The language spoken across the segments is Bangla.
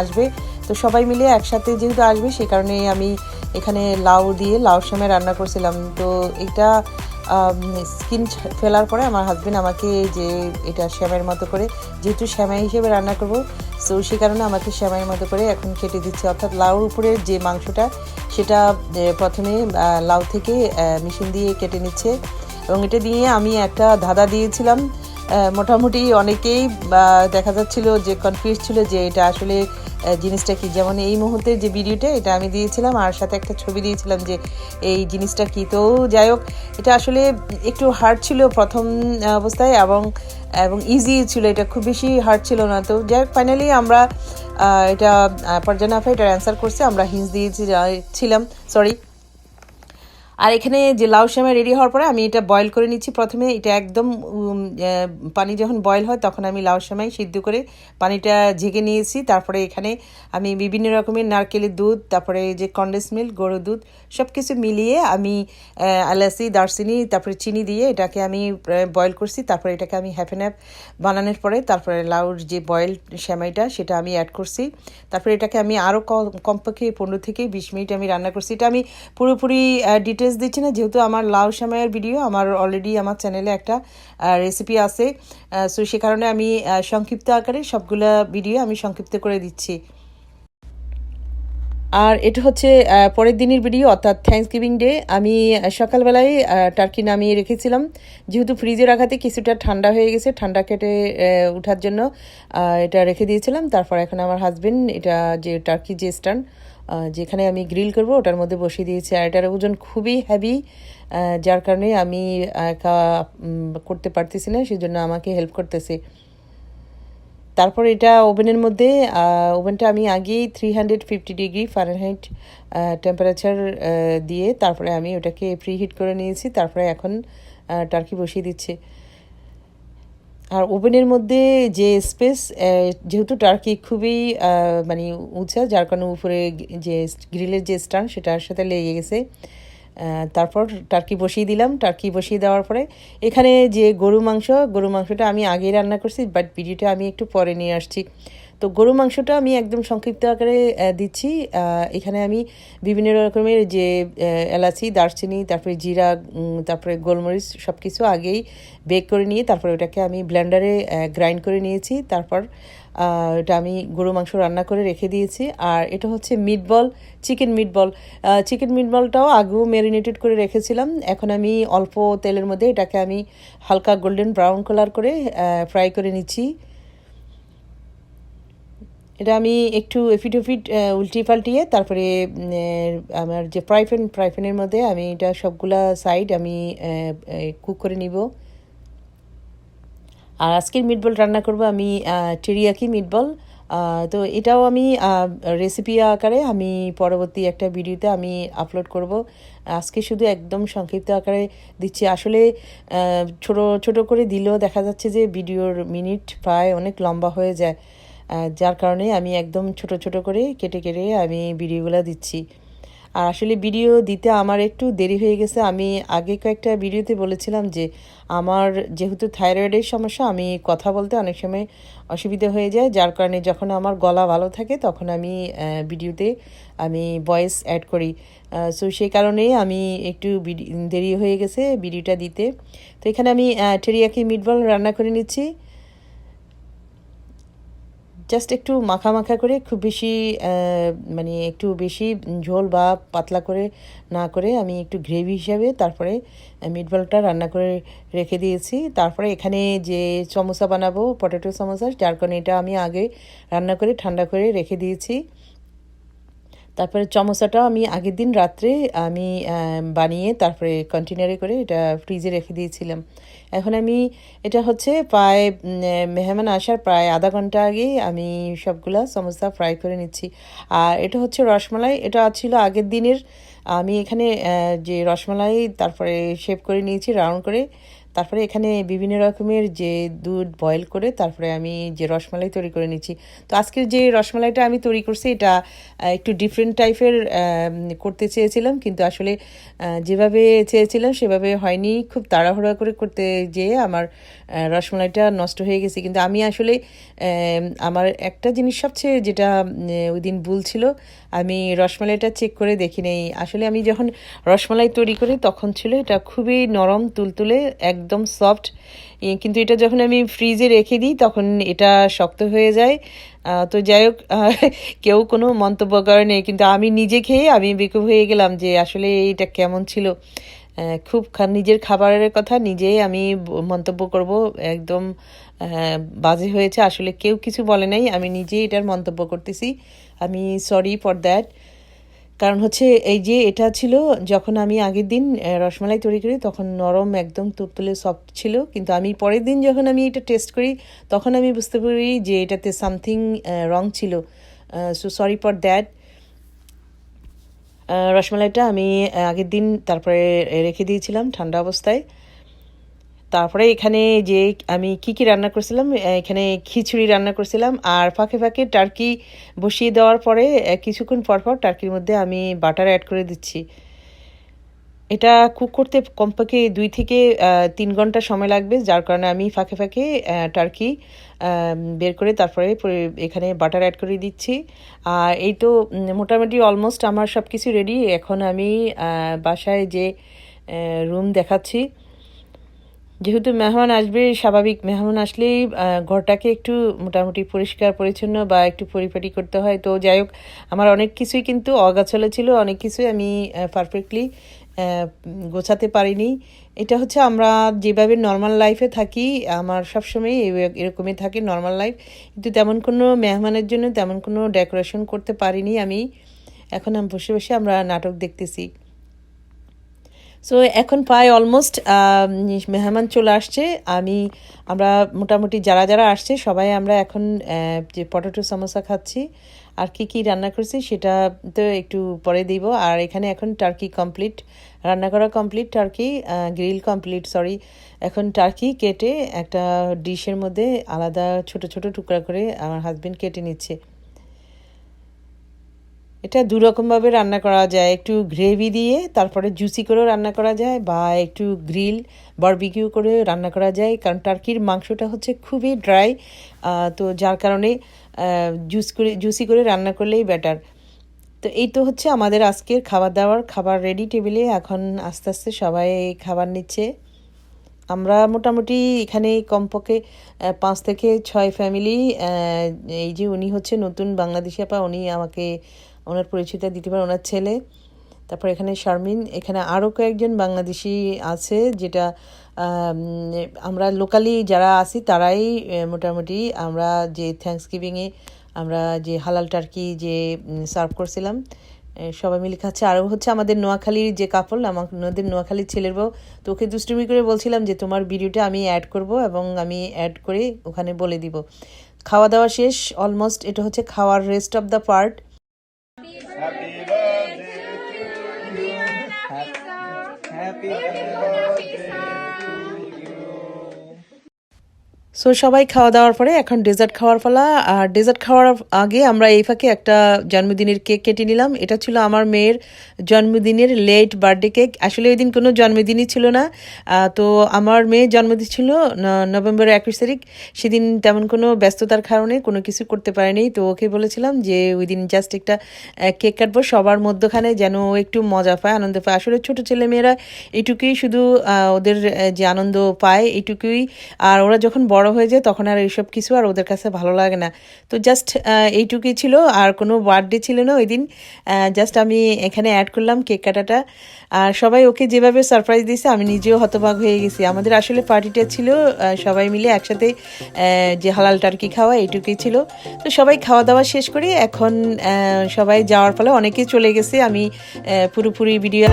আসবে। তো সবাই মিলে একসাথে যেহেতু আসবে সেই কারণে আমি এখানে লাউ দিয়ে লাউ সেমাই রান্না করছিলাম। তো এটা স্কিন ফেলার পরে আমার হাজবেন্ড আমাকে যে এটা শ্যামের মতো করে, যেহেতু শ্যামাই হিসেবে রান্না করব, তো সেই কারণে আমাকে শ্যামাইয়ের মতো করে এখন কেটে দিচ্ছে। অর্থাৎ লাউর উপরে যে মাংসটা, সেটা প্রথমে লাউ থেকে মেশিন দিয়ে কেটে নিচ্ছে। এবং এটা দিয়ে আমি একটা ধাঁধা দিয়েছিলাম মোটামুটি অনেকেই দেখা যাচ্ছিল যে কনফিউজ ছিল যে এটা আসলে জিনিসটা কি? যেমন এই মুহূর্তে যে ভিডিওটা এটা আমি দিয়েছিলাম, আর সাথে একটা ছবি দিয়েছিলাম যে এই জিনিসটা কি? তো যাই হোক, এটা আসলে একটু হার্ড ছিল প্রথম অবস্থায় এবং এবং ইজি ছিল। এটা খুব বেশি হার্ড ছিল না। তো যাই হোক ফাইনালি আমরা এটা পর্যানাফা এটার অ্যান্সার করছে। আমরা হিন্স দিয়েছি ছিলাম সরি আর এখানে যে লাউ শ্যামা রেডি হওয়ার পরে আমি এটা বয়ল করে নিচ্ছি। প্রথমে এটা একদম পানি যখন বয়ল হয় তখন আমি লাউ শ্যামাই সিদ্ধ করে পানিটা ঝেঁকে নিয়েছি। তারপরে এখানে আমি বিভিন্ন রকমের নারকেলের দুধ, তারপরে যে কন্ডেন্স মিল্ক গরুর দুধ সব কিছু মিলিয়ে আমি এলাচি, দারচিনি, তারপরে চিনি দিয়ে এটাকে আমি বয়েল করছি, তারপরে এটাকে আমি হ্যাফ অ্যান্ড হ্যাফ বানানোর পরে তারপরে লাউর যে বয়েল শ্যামাইটা সেটা আমি অ্যাড করছি। তারপরে এটাকে আমি আরও কমপক্ষে পনেরো থেকে বিশ মিনিট আমি রান্না করছি। এটা আমি পুরোপুরি ডিটেলস দিচ্ছি না, যেহেতু আমার লাউ শ্যামাইয়ের ভিডিও আমার অলরেডি আমার চ্যানেলে একটা রেসিপি আছে। সো সে কারণে আমি সংক্ষিপ্ত আকারে সবগুলা ভিডিও আমি সংক্ষিপ্ত করে দিচ্ছি। আর এটা হচ্ছে পরের দিনের ভিডিও অর্থাৎ থ্যাংকস গিভিং ডে আমি সকালবেলায় টার্কি নামিয়ে রেখেছিলাম। যেহেতু ফ্রিজে রাখাতে কিছুটা ঠান্ডা হয়ে গেছে, ঠান্ডা কেটে ওঠার জন্য এটা রেখে দিয়েছিলাম। তারপর এখন আমার হাজবেন্ড এটা যে টার্কি যে স্টান যেখানে আমি গ্রিল করব, ওটার মধ্যে বসিয়ে দিয়েছি। আর এটার ওজন খুবই হ্যাভি যার কারণে আমি একা করতে পারতেছি না সেই জন্য আমাকে হেল্প করতেছে। তারপর এটা ওভেনের মধ্যে ওভেনটা আমি আগেই three hundred fifty degree Fahrenheit temperature দিয়ে তারপরে আমি ওটাকে প্রি হিট করে নিয়েছি, তারপরে এখন টার্কি বসিয়ে দিচ্ছে। আর ওভেনের মধ্যে যে স্পেস যেহেতু টার্কি খুবই মানে উঁচা, যার কারণে উপরে যে গ্রিলের যে স্টান সেটার সাথে লেগে গেছে। তারপর টার্কি বসিয়ে দিলাম। টার্কি বসিয়ে দেওয়ার পরে এখানে যে গরু মাংস গরু মাংসটা আমি আগেই রান্না করছি বাট ভিডিওটা আমি একটু পরে নিয়ে আসছি। তো গরু মাংসটা আমি একদম সংক্ষিপ্ত আকারে দিচ্ছি। এখানে আমি বিভিন্ন রকমের যে এলাচি, দারচিনি, তারপরে জিরা তারপরে গোলমরিচ সব কিছু আগেই বেক করে নিয়ে তারপরে ওটাকে আমি ব্লেন্ডারে গ্রাইন্ড করে নিয়েছি। তারপর এটা আমি গরু মাংস রান্না করে রেখে দিয়েছি। আর এটা হচ্ছে মিটবল চিকেন মিটবল চিকেন মিটবলটাও আগেও ম্যারিনেটেড করে রেখেছিলাম। এখন আমি অল্প তেলের মধ্যে এটাকে আমি হালকা গোল্ডেন ব্রাউন কালার করে ফ্রাই করে নিচ্ছি। এটা আমি একটু এফিট ওফিট উল্টি পাল্টিয়ে তারপরে আমার যে প্রাইফেন প্রাইফেনের মধ্যে আমি এটা সবগুলা সাইড আমি কুক করে নিব। আর আজকের মিটবল রান্না করব আমি টেরিয়াকি মিটবল তো এটাও আমি রেসিপি আকারে আমি পরবর্তী একটা ভিডিওতে আমি আপলোড করব। আজকে শুধু একদম সংক্ষিপ্ত আকারে দিচ্ছি। আসলে ছোট ছোট করে দিলেও দেখা যাচ্ছে যে ভিডিওর মিনিট প্রায় অনেক লম্বা হয়ে যায়। যার কারণে আমি একদম ছোট ছোট করে কেটে কেটে আমি ভিডিওগুলো দিচ্ছি। আর আসলে ভিডিও দিতে আমার একটু দেরি হয়ে গেছে। আমি আগে কয়েকটা ভিডিওতে বলেছিলাম যে আমার যেহেতু থাইরয়েডের সমস্যা, আমি কথা বলতে অনেক সময় অসুবিধা হয়ে যায়। যার কারণে যখন আমার গলা ভালো থাকে, তখন আমি ভিডিওতে আমি ভয়েস অ্যাড করি। সো সেই কারণেই আমি একটু দেরি হয়ে গেছে ভিডিওটা দিতে। তো এখানে আমি টেরিয়াকি মিটবল রান্না করে নিচ্ছি। জাস্ট একটু মাখা মাখা করে, খুব বেশি মানে একটু বেশি ঝোল বা পাতলা করে না করে আমি একটু গ্রেভি হিসাবে তারপরে মিটবলটা রান্না করে রেখে দিয়েছি। তারপরে এখানে যে সমোসা বানাবো, পটেটো সমোসা, যার কারণে এটা আমি আগে রান্না করে, ঠান্ডা করে রেখে দিয়েছি। তারপরে চমচাটা আমি আগের দিন রাত্রে আমি বানিয়ে তারপরে কন্টেনারে করে এটা ফ্রিজে রেখে দিয়েছিলাম। এখন আমি, এটা হচ্ছে প্রায় মেহমান আসার প্রায় আধা ঘণ্টা আগেই আমি সবগুলা সমস্যা ফ্রাই করে নিচ্ছি। আর এটা হচ্ছে রসমালাই, এটা ছিল আগের দিনের। আমি এখানে যে রসমালাই, তারপরে শেপ করে নিয়েছি রাউন্ড করে। তারপরে এখানে বিভিন্ন রকমের যে দুধ বয়েল করে তারপরে আমি যে রসমালাই তৈরি করে নিচ্ছি। তো আজকের যে রসমালাইটা আমি তৈরি করছি, এটা একটু ডিফারেন্ট টাইপের করতে চেয়েছিলাম। কিন্তু আসলে যেভাবে চেয়েছিলাম সেভাবে হয়নি। খুব তাড়াহুড়া করে করতে যেয়ে আমার রসমালাইটা নষ্ট হয়ে গেছে। কিন্তু আমি আসলে আমার একটা জিনিস সবচেয়ে যেটা ওই দিন ভুল ছিল, আমি রসমালাইটা চেক করে দেখি নেই আসলে আমি যখন রসমালাই তৈরি করি তখন ছিল এটা খুবই নরম, তুলতুলে একদম সফট কিন্তু এটা যখন আমি ফ্রিজে রেখে দিই, তখন এটা শক্ত হয়ে যায়। তো যাই হোক কেউ কোনো মন্তব্য করেনি কিন্তু আমি নিজে খেয়ে আমি বেকুব হয়ে গেলাম যে আসলে এটা কেমন ছিল। খুব নিজের খাবারের কথা নিজেই আমি মন্তব্য করব। একদম বাজে হয়েছে। আসলে কেউ কিছু বলে নাই। আমি নিজেই এটার মন্তব্য করতেছি। আমি সরি ফর দ্যাট কারণ হচ্ছে এই যে এটা ছিল, যখন আমি আগের দিন রসমালাই তৈরি করি, তখন নরম একদম তুলতুলে সফট ছিল। কিন্তু আমি পরের দিন যখন আমি এটা টেস্ট করি, তখন আমি বুঝতে পারি যে এটাতে সামথিং রং ছিল। সো সরি ফর দ্যাট রসমালাইটা আমি আগের দিন তারপরে রেখে দিয়েছিলাম ঠান্ডা অবস্থায়। তারপরে এখানে যে আমি কি কি রান্না করছিলাম, এখানে খিচুড়ি রান্না করছিলাম, আর ফাঁকে ফাঁকে টার্কি বসিয়ে দেওয়ার পরে কিছুক্ষণ পর পর টার্কির মধ্যে আমি বাটার অ্যাড করে দিচ্ছি। এটা কুক করতে কমপক্ষে দুই থেকে তিন ঘণ্টা সময় লাগবে, যার কারণে আমি ফাঁকে ফাঁকে টার্কি বের করে তারপরে এখানে বাটার অ্যাড করে দিচ্ছি। আর এই তো মোটামুটি অলমোস্ট আমার সব কিছু রেডি। এখন আমি বাসায় যে রুম দেখাচ্ছি যেহেতু মেহমান আসবে, স্বাভাবিক মেহমান আসলেই ঘরটাকে একটু মোটামুটি পরিষ্কার, পরিচ্ছন্ন বা একটু পরিপাটি করতে হয়। তো যাই হোক, আমার অনেক কিছুই কিন্তু অগাছালো ছিল, অনেক কিছুই আমি পারফেক্টলি গোছাতে পারিনি। এটা হচ্ছে আমরা যেভাবে নর্মাল লাইফে থাকি, আমার সবসময় এরকমই থাকে নর্মাল লাইফ কিন্তু তেমন কোনো মেহমানের জন্য তেমন কোনো ডেকোরেশন করতে পারিনি আমি। এখন আমি বসে বসে আমরা নাটক দেখতেছি। সো এখন প্রায় অলমোস্ট মেহমান চলে আসছে। আমি, আমরা মোটামুটি যারা যারা আসছে, সবাই আমরা এখন যে পটেটো সমোসা খাচ্ছি, আর কি কি রান্না করছি সেটা তো একটু পরে দিব। আর এখানে এখন টার্কি কমপ্লিট রান্না করা complete turkey grill complete sorry এখন টার্কি কেটে একটা ডিশের মধ্যে আলাদা ছোট ছোট টুকরা করে আমার হাজব্যান্ড কেটে নিচ্ছে। এটা দু রকমভাবে রান্না করা যায়। একটু গ্রেভি দিয়ে তারপরে জুসি করেও রান্না করা যায় বা একটু গ্রিল বারবিকিউ করে রান্না করা যায়। কারণ টার্কির মাংসটা হচ্ছে খুবই ড্রাই তো যার কারণে জুস করে জুসি করে রান্না করলেই বেটার তো এই তো হচ্ছে আমাদের আজকের খাবার দাবার, খাবার রেডি টেবিলে এখন আস্তে আস্তে সবাই খাবার নিচ্ছে। আমরা মোটামুটি এখানে কমপক্ষে পাঁচ থেকে ছয় ফ্যামিলি এই যে উনি হচ্ছে নতুন বাংলাদেশি আপা, উনি আমাকে ওনার পরিচয়টা দিতে পারে ওনার ছেলে। তারপর এখানে শারমিন, এখানে আরও কয়েকজন বাংলাদেশি আছে যেটা আমরা লোকালি যারা আছি তারাই মোটামুটি আমরা যে থ্যাংকস গিভিংয়ে আমরা যে হালাল টার্কি যে সার্ভ করছিলাম সবাই মিলে খাচ্ছে। আরও হচ্ছে আমাদের নোয়াখালীর যে কাপল আমাদের নোয়াখালীর ছেলের বউ, তো ওকে দুষ্টুমি করে বলছিলাম যে তোমার ভিডিওটা আমি অ্যাড করব এবং আমি অ্যাড করে ওখানে বলে দিব। খাওয়া দাওয়া শেষ অলমোস্ট এটা হচ্ছে খাওয়ার rest of the part Happy so সবাই খাওয়া দাওয়ার পরে এখন ডেজার্ট খাওয়ার ফলা আর ডেজার্ট খাওয়ার আগে আমরা এই ফাঁকে একটা জন্মদিনের কেক কেটে নিলাম। এটা ছিল আমার মেয়ের জন্মদিনের লেট বার্থডে কেক আসলে ওই দিন কোনো জন্মদিনই ছিল না। তো আমার মেয়ের জন্মদিন ছিল ন- নভেম্বরের একুশ তারিখ। সেদিন তেমন কোনো ব্যস্ততার কারণে কোনো কিছু করতে পারেনি। তো ওকে বলেছিলাম যে, ওই দিন জাস্ট একটা কেক কাটবো সবার মধ্যখানে যেন একটু মজা পায়, আনন্দ পায়। আসলে ছোটো ছেলে মেয়েরা এইটুকুই শুধু ওদের যে আনন্দ পায় এইটুকুই আর ওরা যখন বড় হয়ে যায়, তখন আর এইসব কিছু আর ওদের কাছে ভালো লাগে না। তো জাস্ট এইটুকুই ছিল, আর কোনো বার্থডে ছিল না ওই দিন। জাস্ট আমি এখানে অ্যাড করলাম কেক কাটাটা। আর সবাই ওকে যেভাবে সারপ্রাইজ দিয়েছে আমি নিজেও হতবাক হয়ে গেছি। আমাদের আসলে পার্টিটা ছিল সবাই মিলে একসাথে যে হালাল টার্কি খাওয়া, এইটুকুই ছিল। তো সবাই খাওয়া দাওয়া শেষ করে এখন সবাই যাওয়ার ফলে অনেকেই চলে গেছে। আমি পুরোপুরি ভিডিও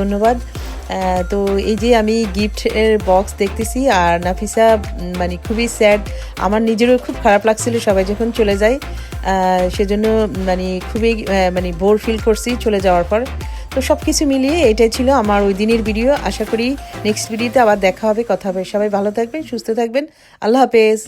ধন্যবাদ। তো এই যে আমি গিফটের বক্স দেখতেছি আর নাফিসা মানে খুবই স্যাড আমার নিজেরও খুব খারাপ লাগছিল সবাই যখন চলে যায়। সেজন্য মানে খুবই মানে বোর ফিল করছি চলে যাওয়ার পর। তো সব কিছু মিলিয়ে এটাই ছিল আমার ওই দিনের ভিডিও আশা করি নেক্সট ভিডিওতে আবার দেখা হবে, কথা হবে। সবাই ভালো থাকবেন, সুস্থ থাকবেন। আল্লাহ হাফেজ।